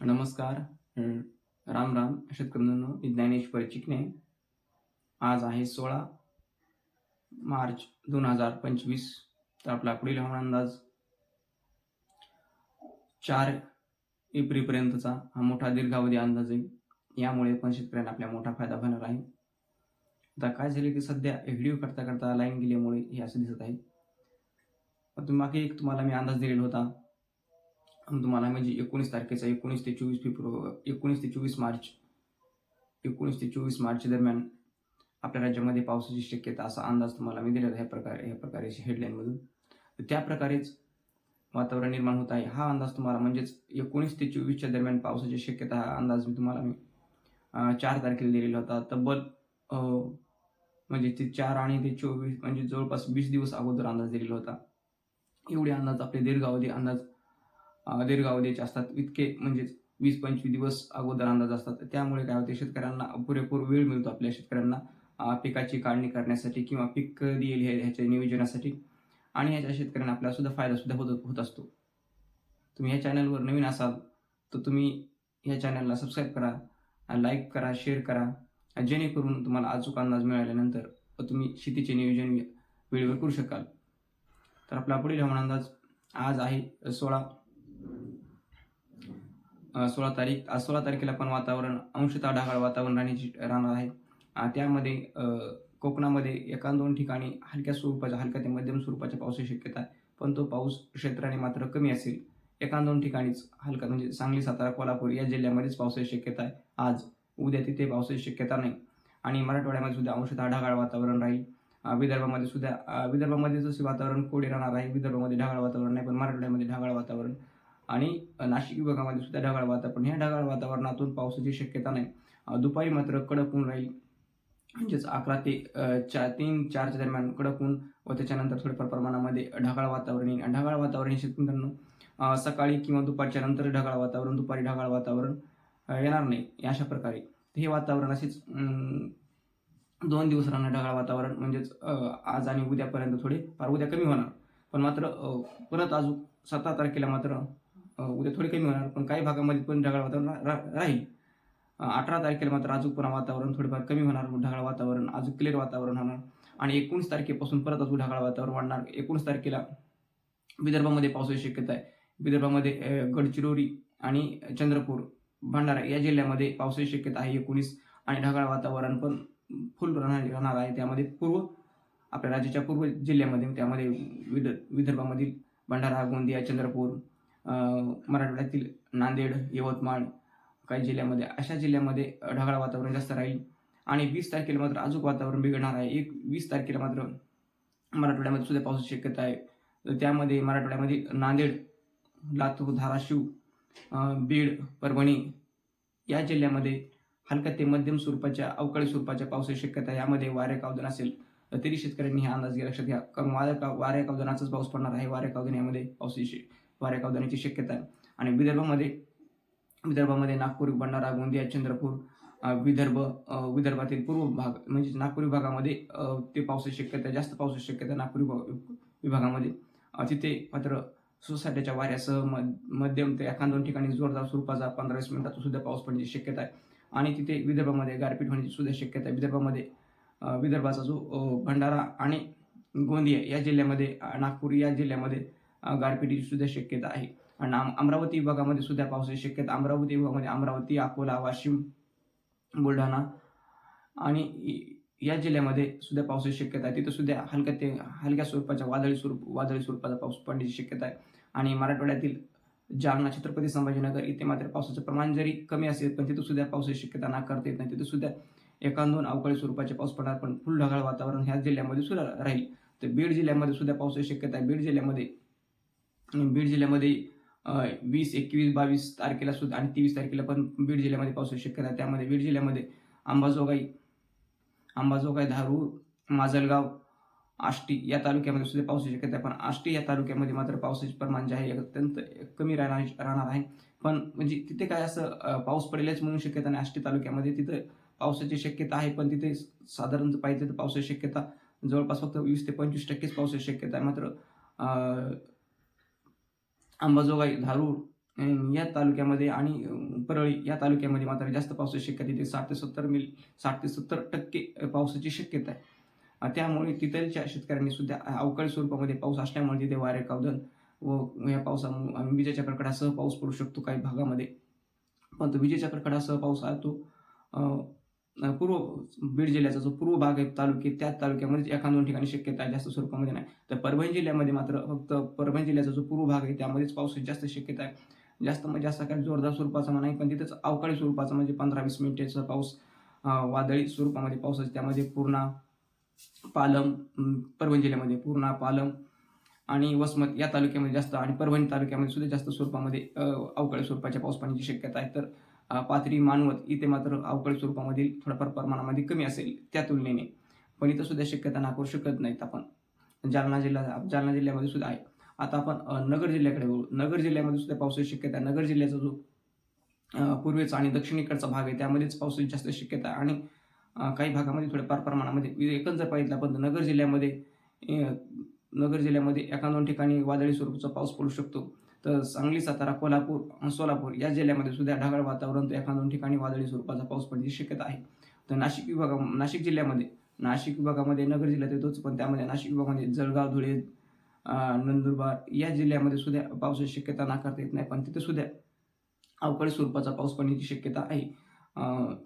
नमस्कार राम राम. शेतकऱ्यांनो मी ज्ञानेश्वर चिकणे आज आहे सोळा मार्च दोन हजार पंचवीस. तर आपला पुढील हवामान अंदाज चार एप्रिलपर्यंतचा हा मोठा दीर्घावधी अंदाज आहे. यामुळे पण शेतकऱ्यांना आपल्या मोठा फायदा होणार आहे. आता काय झाले की सध्या व्हिडिओ करता करता लाईन गेल्यामुळे हे असं दिसत आहे. पण मागे एक तुम्हाला मी अंदाज दिलेला होता. तुम्हाला म्हणजे एकोणीस तारखेचा एकोणीस ते चोवीस फेब्रुवारी एकोणीस ते चोवीस मार्च एकोणीस ते चोवीस मार्च दरम्यान आपल्या राज्यामध्ये पावसाची शक्यता असा अंदाज तुम्हाला मी दिलेला ह्या प्रकारे ह्या प्रकारे हेडलाईनमधून तर त्या प्रकारेच वातावरण निर्माण होत आहे. हा अंदाज तुम्हाला म्हणजेच एकोणीस ते चोवीसच्या दरम्यान पावसाची शक्यता हा अंदाज मी तुम्हाला मी चार तारखेला दिलेला होता. तब्बल म्हणजे ते चार आणि ते चोवीस म्हणजे जवळपास वीस दिवस अगोदर अंदाज दिलेला होता. एवढे अंदाज आपले दीर्घावधी अंदाज दीर्घ अवधीचे असतात. इतके म्हणजेच वीस पंचवीस दिवस अगोदर अंदाज असतात. त्यामुळे काय होते? शेतकऱ्यांना पुरेपूर वेळ मिळतो आपल्या शेतकऱ्यांना पिकाची काढणी करण्यासाठी किंवा पीक कधी येईल हे ह्याच्या नियोजनासाठी. आणि ह्याच्या शेतकऱ्यांना आपल्याला सुद्धा फायदा सुद्धा होत होत असतो. तुम्ही ह्या चॅनलवर नवीन असाल तर तुम्ही ह्या चॅनलला सबस्क्राईब करा लाईक करा शेअर करा. जेणेकरून तुम्हाला अचूक अंदाज मिळाल्यानंतर तुम्ही शेतीचे नियोजन वेळेवर करू शकाल. तर आपला पुढील हवामान अंदाज आज आहे सोळा सोळा तारीख आज सोळा तारखेला पण वातावरण अंशतः ढगाळ वातावरण राहण्याची राहणार आहे. त्यामध्ये कोकणामध्ये एका दोन ठिकाणी हलक्या स्वरूपाच्या हलक्या ते मध्यम स्वरूपाच्या पावसाची शक्यता आहे. पण तो पाऊस क्षेत्राने मात्र कमी असेल. एका दोन ठिकाणीच हलका म्हणजे सांगली सातारा कोल्हापूर या जिल्ह्यामध्येच पावसाची शक्यता आहे. आज उद्या तिथे पावसाची शक्यता नाही. आणि मराठवाड्यामध्ये सुद्धा अंशतः ढगाळ वातावरण राहील. विदर्भामध्ये सुद्धा विदर्भामध्ये जसे वातावरण कोडे राहणार आहे विदर्भामध्ये ढगाळ वातावरण नाही पण मराठवाड्यामध्ये ढगाळ वातावरण आणि नाशिक विभागामध्ये सुद्धा ढगाळ वातावरण. ह्या ढगाळ वातावरणातून पावसाची शक्यता नाही. दुपारी मात्र कडक ऊन राहील. म्हणजेच अकरा ते चार तीन चारच्या दरम्यान कडक ऊन व त्याच्यानंतर थोड्याफार प्रमाणामध्ये ढगाळ वातावरण येईल. ढगाळ वातावरण हे शेतकऱ्यांना सकाळी किंवा दुपारच्या नंतर ढगाळ वातावरण दुपारी ढगाळ वातावरण येणार नाही. अशा प्रकारे. हे वातावरण असेच दोन दिवस राहणार ढगाळ वातावरण. म्हणजेच आज आणि उद्यापर्यंत थोडे फार उद्या कमी होणार. पण मात्र परत अजून सतरा तारखेला मात्र उद्या थोडी कमी होणार पण काही भागामध्ये पण ढगाळ वातावरण रा- राहील. अठरा तारखेला मात्र अजून पुन्हा वातावरण थोडीफार कमी होणार ढगाळ वातावरण अजून क्लिअर वातावरण होणार. आणि एकोणीस तारखेपासून परत अजून ढगाळ वातावरण वाढणार. एकोणीस तारखेला विदर्भामध्ये पावसाची शक्यता आहे. विदर्भामध्ये गडचिरोली आणि चंद्रपूर भंडारा या जिल्ह्यामध्ये पावसाची शक्यता आहे एकोणीस आणि ढगाळ वातावरण पण फुल राहणार राहणार आहे. त्यामध्ये पूर्व आपल्या राज्याच्या पूर्व जिल्ह्यामध्ये त्यामध्ये विद विदर्भामधील भंडारा गोंदिया चंद्रपूर मराठवाड्यातील नांदेड यवतमाळ काही जिल्ह्यामध्ये अशा जिल्ह्यामध्ये ढगाळ वातावरण जास्त राहील. आणि वीस तारखेला मात्र अजून वातावरण बिघडणार आहे. एक वीस तारखेला मात्र मराठवाड्यामध्ये सुद्धा पावसाची शक्यता आहे. तर त्यामध्ये मराठवाड्यामध्ये नांदेड लातूर धाराशिव बीड परभणी या जिल्ह्यामध्ये हलक्या ते मध्यम स्वरूपाच्या अवकाळी स्वरूपाच्या पावसाची शक्यता आहे. यामध्ये वाऱ्या कावदन असेल तर तरी शेतकऱ्यांनी हा अंदाज घ्या लक्षात घ्या. कारण वाऱ्या का वाऱ्या कावदनाचाच पाऊस पडणार आहे. वाऱ्या कावदन यामध्ये पावसाची वाऱ्या कावदनाची शक्यता आहे. आणि विदर्भामध्ये विदर्भामध्ये नागपूर भंडारा गोंदिया चंद्रपूर विदर्भ विदर्भातील पूर्व भाग म्हणजे नागपूर विभागामध्ये ते पावसाची शक्यता आहे, जास्त पावसाची शक्यता नागपूर विभाग- विभागामध्ये. तिथे मात्र सोसाट्याच्या वाऱ्यासह म- मध्यम ते एखाद दोन ठिकाणी जोरदार स्वरूपाचा पंधरा वीस मिनिटात सुद्धा पाऊस पडण्याची शक्यता आहे. आणि तिथे विदर्भामध्ये गारपीट होण्याची सुद्धा शक्यता आहे. विदर्भामध्ये विदर्भाचा जो भंडारा आणि गोंदिया या जिल्ह्यामध्ये नागपूर या जिल्ह्यामध्ये गारपिटीची सुद्धा शक्यता आहे. आणि अमरावती विभागामध्ये सुद्धा पावसाची शक्यता अमरावती विभागामध्ये अमरावती अकोला वाशिम बुलढाणा आणि या जिल्ह्यामध्ये सुद्धा पावसाची शक्यता आहे. तिथं सुद्धा हलक्या ते हलक्या स्वरूपाच्या वादळी स्वरूप वादळी स्वरूपाचा पाऊस पडण्याची शक्यता आहे. आणि मराठवाड्यातील जालना छत्रपती संभाजीनगर इथे मात्र पावसाचं प्रमाण जरी कमी असेल पण तिथं सुद्धा पावसाची शक्यता नाकारता येत नाही. तिथं सुद्धा एकान दोन अवकाळी स्वरूपाचे पाऊस पडणार पण फुल ढगाळ वातावरण ह्या जिल्ह्यामध्ये सुद्धा राहील. तर बीड जिल्ह्यामध्ये सुद्धा पावसाची शक्यता आहे. बीड जिल्ह्यामध्ये बीड जिल्ह्यामध्ये वीस एकवीस बावीस तारखेला सुद्धा आणि तेवीस तारखेला पण बीड जिल्ह्यामध्ये पावसाची शक्यता त्यामध्ये बीड जिल्ह्यामध्ये अंबाजोगाई अंबाजोगाई धारूर माजलगाव आष्टी या तालुक्यामध्ये सुद्धा पावसाची शक्यता आहे पण आष्टी या तालुक्यामध्ये मात्र पावसाचे प्रमाण जे आहे अत्यंत कमी राहणार राहणार आहे. पण म्हणजे तिथे काय असं पाऊस पडेलच म्हणून शक्यता नाही. आष्टी तालुक्यामध्ये तिथं पावसाची शक्यता आहे पण तिथे साधारण पाहिजे तर पावसाची शक्यता जवळपास फक्त वीस ते पंचवीस टक्केच पावसाची शक्यता आहे. मात्र अंबाजोगाई धारूर या तालुक्यामध्ये आणि परळी या तालुक्यामध्ये मात्र जास्त पावसाची शक्यता तिथे साठ ते सत्तर मिल साठ ते सत्तर टक्के पावसाची शक्यता आहे. त्यामुळे तिथलच्या शेतकऱ्यांनी सुद्धा अवकाळी स्वरूपामध्ये पाऊस असल्यामुळे तिथे वारे कावदन व या पावसामुळे विजेच्या कडकडासह पाऊस पडू शकतो काही भागामध्ये. पण तो विजेच्या कडकडासह पाऊस आला तो पूर्व बीड जिल्ह्याचा जो पूर्व भाग आहे तालुके त्या तालुक्यामध्ये एखाद दोन ठिकाणी शक्यता आहे जास्त स्वरूपामध्ये नाही. तर परभणी जिल्ह्यामध्ये मात्र फक्त परभणी जिल्ह्याचा जो पूर्व भाग आहे त्यामध्येच पावसाची जास्त शक्यता आहे. जास्त म्हणजे जास्त काही जोरदार स्वरूपाचा म्हणा पण तिथंच अवकाळी स्वरूपाचा म्हणजे पंधरा वीस मिनिटाचा पाऊस वादळी स्वरूपामध्ये पावसाचा त्यामध्ये पूर्णा पालम परभणी जिल्ह्यामध्ये पूर्णा पालम आणि वसमत या तालुक्यामध्ये जास्त आणि परभणी तालुक्यामध्ये सुद्धा जास्त स्वरूपामध्ये अवकाळी स्वरूपाच्या पाऊस पाण्याची शक्यता आहे. तर पाथरी मानवत इथे मात्र अवकाळी स्वरूपामध्ये थोड्याफार प्रमाणामध्ये कमी असेल त्या तुलनेने. पण इथं सुद्धा शक्यता नाकारू शकत नाहीत आपण. जालना जिल्हा जालना जिल्ह्यामध्ये सुद्धा आहे. आता आपण नगर जिल्ह्याकडे बघू. नगर जिल्ह्यामध्ये सुद्धा पावसाची शक्यता नगर जिल्ह्याचा जो पूर्वेचा आणि दक्षिणेकडचा भाग आहे त्यामध्येच पावसाची जास्त शक्यता आणि काही भागामध्ये थोड्याफार प्रमाणामध्ये म्हणजे एकच जर पाहिजे आपण नगर जिल्ह्यामध्ये नगर जिल्ह्यामध्ये एका दोन ठिकाणी वादळी स्वरूपाचा पाऊस पडू शकतो. तर सांगली सातारा कोल्हापूर आणि सोलापूर या जिल्ह्यामध्ये सुद्धा ढगाळ वातावरण तर एखाद दोन ठिकाणी वादळी स्वरूपाचा पाऊस पडण्याची शक्यता आहे. तर नाशिक विभागा नाशिक जिल्ह्यामध्ये नाशिक विभागामध्ये नगर जिल्ह्यात येतोच पण त्यामध्ये नाशिक विभागामध्ये जळगाव धुळे नंदुरबार या जिल्ह्यामध्ये सुद्धा पावसाची शक्यता नाकारता येत नाही पण तिथे सुद्धा अवकाळी स्वरूपाचा पाऊस पडण्याची शक्यता आहे.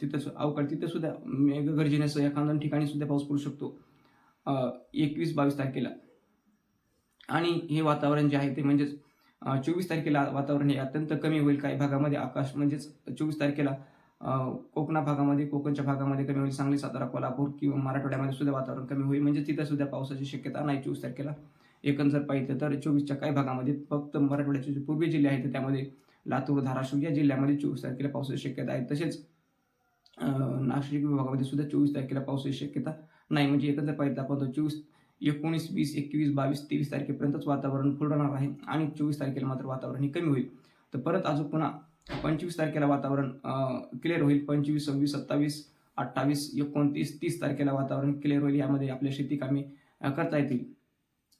तिथं सु- अवकाळी तिथे सुद्धा मेघगर्जनेसह एखाद्या दोन ठिकाणी सुद्धा पाऊस पडू शकतो. एकवीस बावीस तारखेला. आणि हे वातावरण जे आहे ते म्हणजेच चोवीस तारखेला वातावरण हे अत्यंत कमी होईल. काही भागामध्ये आकाश म्हणजेच चोवीस तारखेला कोकणा भागामध्ये कोकणच्या भागामध्ये कमी होईल. सांगली सातारा कोल्हापूर किंवा मराठवाड्यामध्ये सुद्धा वातावरण कमी होईल. म्हणजे तिथं सुद्धा पावसाची शक्यता नाही चोवीस तारखेला. एकंदर पाहिजे तर चोवीसच्या काही भागामध्ये फक्त मराठवाड्याचे जे पूर्वी जिल्हे आहेत त्यामध्ये लातूर धाराशिव या जिल्ह्यामध्ये चोवीस तारखेला पावसाची शक्यता आहे. तसेच नाशिक विभागामध्ये सुद्धा चोवीस तारखेला पावसाची शक्यता नाही. म्हणजे एकंदर पाहिजे आपण चोवीस एकोणीस वीस एकवीस बावीस तेवीस तारखेपर्यंतच वातावरण फुल राहणार आहे आणि चोवीस तारखेला मात्र वातावरण हे कमी होईल. तर परत अजून पुन्हा पंचवीस तारखेला वातावरण क्लिअर होईल. पंचवीस सव्वीस सत्तावीस अठ्ठावीस एकोणतीस तीस तारखेला वातावरण क्लिअर होईल. यामध्ये आपल्या शेती कामे करता येतील.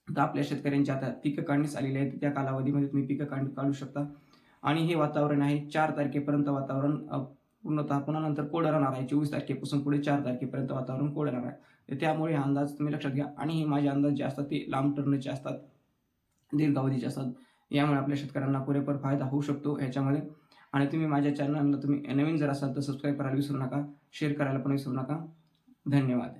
तर आपल्या शेतकऱ्यांची आता पिकं काढणीस आलेली आहेत. त्या कालावधीमध्ये तुम्ही पिकं काढ काढू शकता. आणि हे वातावरण आहे चार तारखेपर्यंत वातावरण पूर्णतः पुन्हा नंतर कोरडं राहणार आहे. चोवीस तारखेपासून पुढे चार तारखेपर्यंत वातावरण कोरडं राहणार आहे. त्यामुळे हा अंदाज तुम्ही लक्षात घ्या. आणि हे माझे अंदाज जे असतात ते लांब टर्नचे असतात दीर्घावधीचे असतात. यामुळे आपल्या शेतकऱ्यांना पुरेपूर फायदा होऊ शकतो ह्याच्यामध्ये आणि तुम्ही माझ्या चॅनलला तुम्ही नवीन जर असाल तर सबस्क्राईब करायला विसरू नका शेअर करायला पण विसरू नका. धन्यवाद.